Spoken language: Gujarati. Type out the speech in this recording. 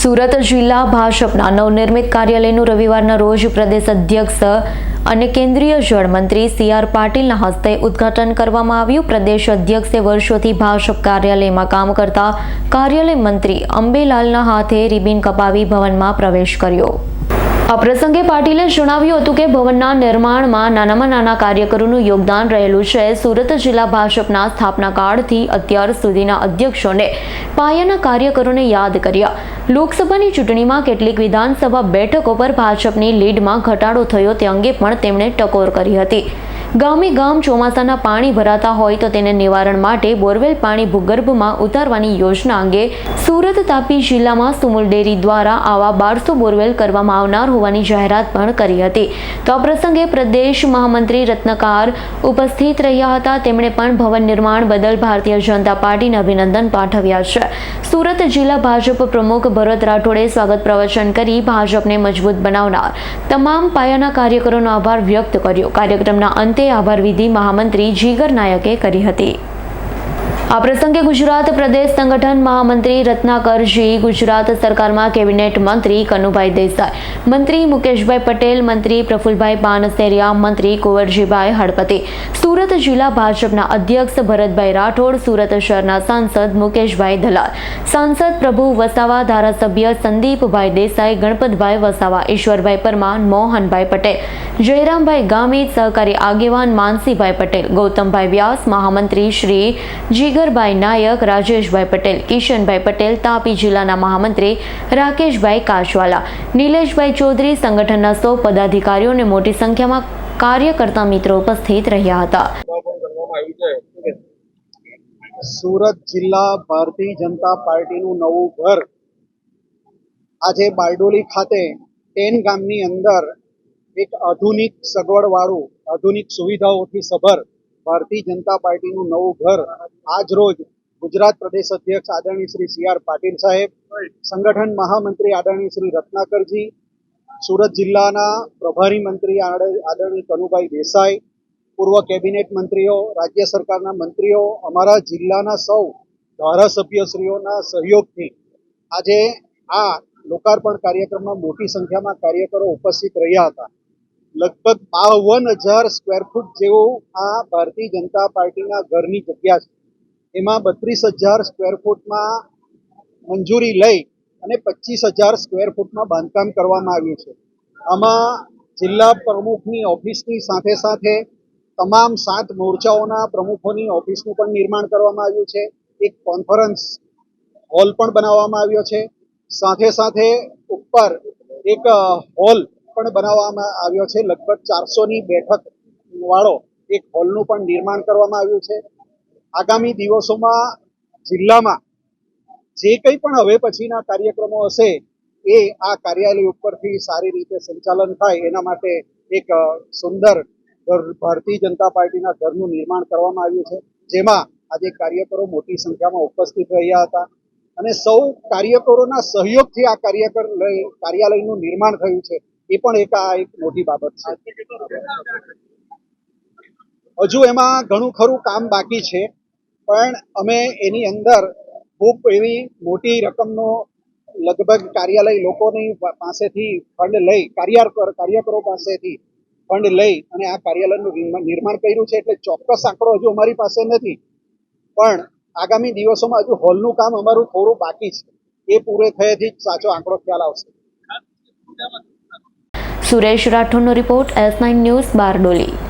સુરત જિલ્લા ભાજપના નવનિર્મિત કાર્યાલયનું રવિવારના રોજ પ્રદેશ અધ્યક્ષ અને કેન્દ્રીય જળમંત્રી સી આર પાટીલના હસ્તે ઉદ્ઘાટન કરવામાં આવ્યું. પ્રદેશ અધ્યક્ષે વર્ષોથી ભાજપ કાર્યાલયમાં કામ કરતા કાર્યાલય મંત્રી અંબેલાલના હાથે રિબિન કપાવી ભવનમાં પ્રવેશ કર્યો. આ પ્રસંગે પાટીલે જણાવ્યું હતું કે ભવનના નિર્માણમાં નાનામાં નાના કાર્યકરોનું યોગદાન રહેલું છે. સુરત જિલ્લા ભાજપના સ્થાપના કાળથી અત્યાર સુધીના અધ્યક્ષોને પાયાના કાર્યકરોને યાદ કર્યા. લોકસભાની ચૂંટણીમાં કેટલીક વિધાનસભા બેઠકો પર ભાજપની લીડમાં ઘટાડો થયો તે અંગે પણ તેમણે ટકોર કરી હતી. ગામે ગામ ચોમાસાના પાણી ભરાતા હોય તો તેને નિવારણ માટે બોરવેલ પાણી ભૂગર્ભમાં ઉતારવાની યોજના અંગે સુરત તાપી જિલ્લામાં સુમુલ ડેરી દ્વારા આવા બારસો બોરવેલ કરવામાં આવનાર હોવાની જાહેરાત પણ કરી હતી. તો આ પ્રસંગે પ્રદેશ મહામંત્રી રત્નકાર ઉપસ્થિત રહ્યા હતા. તેમણે પણ ભવન નિર્માણ બદલ ભારતીય જનતા પાર્ટીને અભિનંદન પાઠવ્યા છે. સુરત જિલ્લા ભાજપ પ્રમુખ ભરત રાઠોડે સ્વાગત પ્રવચન કરી ભાજપને મજબૂત બનાવનાર. તમામ પાયાના કાર્યકરોનો આભાર વ્યક્ત કર્યો. કાર્યક્રમના અંતે આભાર વિધિ મહામંત્રી જીગર નાયકે કરી હતી. આ પ્રસંગે ગુજરાત પ્રદેશ સંગઠન મહામંત્રી રત્નાકરજી ગુજરાત સરકારમાં કેબિનેટ મંત્રી કનુભાઈ દેસાઈ, મંત્રી મુકેશભાઈ પટેલ, મંત્રી પ્રફુલભાઈ પાનસેરિયા, મંત્રી કુંવરજીભાઈ હળપતિ, સુરત જિલ્લા ભાજપના અધ્યક્ષ ભરતભાઈ રાઠોડ, સુરત શહેરના સાંસદ મુકેશભાઈ દલાલ, સાંસદ પ્રભુ વસાવા, ધારાસભ્ય સંદીપભાઈ દેસાઈ, ગણપતભાઈ વસાવા, ઈશ્વરભાઈ પરમાર, મોહનભાઈ પટેલ, જયરામભાઈ ગામિત, સહકારી આગેવાન માનસીભાઈ પટેલ, ગૌતમભાઈ વ્યાસ, મહામંત્રી શ્રી જીગરભાઈ નાયક, રાજેશભાઈ પટેલ, કિશનભાઈ પટેલ, તાપી જિલ્લાના મહામંત્રી રાકેશભાઈ કાશવાલા નિલેશભાઈ ચૌધરી સંગઠનના સૌ પદાધિકારીઓને મોટી સંખ્યામાં કાર્યકર્તા મિત્રો ઉપસ્થિત રહ્યા હતા? સુરત જિલ્લા ભારતીય જનતા પાર્ટીનું નવું ઘર આજે બારડોલી ખાતે ટેન ગામની અંદર એક આધુનિક સગવડવાળું, આધુનિક સુવિધાઓથી સભર ભારતીય જનતા પાર્ટીનું નવું ઘર આજ રોજ ગુજરાત પ્રદેશ અધ્યક્ષ આદરણીય શ્રી સી આર પાટીલ સાહેબ, સંગઠન મહામંત્રી આદરણીય શ્રી રત્નાકરજી સુરત જિલ્લાના પ્રભારી મંત્રી આદરણીય કનુભાઈ દેસાઈ, પૂર્વ કેબિનેટ મંત્રીઓ, રાજ્ય સરકારના મંત્રીઓ, અમારા જિલ્લાના સૌ ધારાસભ્યશ્રીઓના સહયોગથી આજે આ લોકાર્પણ કાર્યક્રમમાં મોટી સંખ્યામાં કાર્યકરો ઉપસ્થિત રહ્યા હતા. લગભગ બાવન હજાર સ્ક્વેર ફૂટ જેવું આ ભારતીય જનતા પાર્ટીના ઘરની જગ્યા છે. એમાં બત્રીસ હજાર સ્ક્વેર ફૂટમાં મંજૂરી લઈ અને પચીસ હજાર સ્ક્વેર ફૂટમાં બાંધકામ કરવામાં આવ્યું છે. આમાં જિલ્લા પ્રમુખની ઓફિસની સાથે સાથે તમામ સાત મોરચાઓના પ્રમુખોની ઓફિસનું પણ નિર્માણ કરવામાં આવ્યું છે. એક કોન્ફરન્સ હોલ પણ બનાવવામાં આવ્યો છે. સાથે સાથે ઉપર એક હોલ પણ બનાવવામાં આવ્યો છે. લગભગ ચારસોની બેઠક વાળો એક હોલનું પણ નિર્માણ કરવામાં આવ્યું છે. આગામી દિવસોમાં જિલ્લામાં જે કંઈ પણ હવે પછીના કાર્યક્રમો હશે, એ આ કાર્યાલય ઉપરથી સારી રીતે સંચાલન થાય, એના માટે એક સુંદર ભારતીય જનતા પાર્ટીના ઘરનું નિર્માણ કરવામાં આવ્યું છે, જેમાં આજે કાર્યકરો મોટી સંખ્યામાં ઉપસ્થિત રહ્યા હતા. અને સૌ કાર્યકરોના સહયોગથી આ કાર્યકર કાર્યાલયનું નિર્માણ થયું છે, એ પણ એક, આ એક મોટી બાબત છે. હજુ એમાં ઘણું ખરું કામ બાકી છે, પણ અમે એની અંદર ખૂબ એવી મોટી રકમનો લગભગ કાર્યાલય લોકોની પાસેથી ફંડ લઈ કાર્યકર કાર્યકરો પાસેથી ફંડ લઈ અને આ કાર્યાલયનું નિર્માણ- કર્યું છે. એટલે ચોક્કસ આંકડો હજુ અમારી પાસે નથી. પણ આગામી દિવસોમાં હજુ હોલનું કામ અમારું થોડું બાકી છે. એ પૂરે થયેથી જ સાચો આંકડો ખ્યાલ આવશે. Suresh રાઠોડનો report S nine news Bardoli.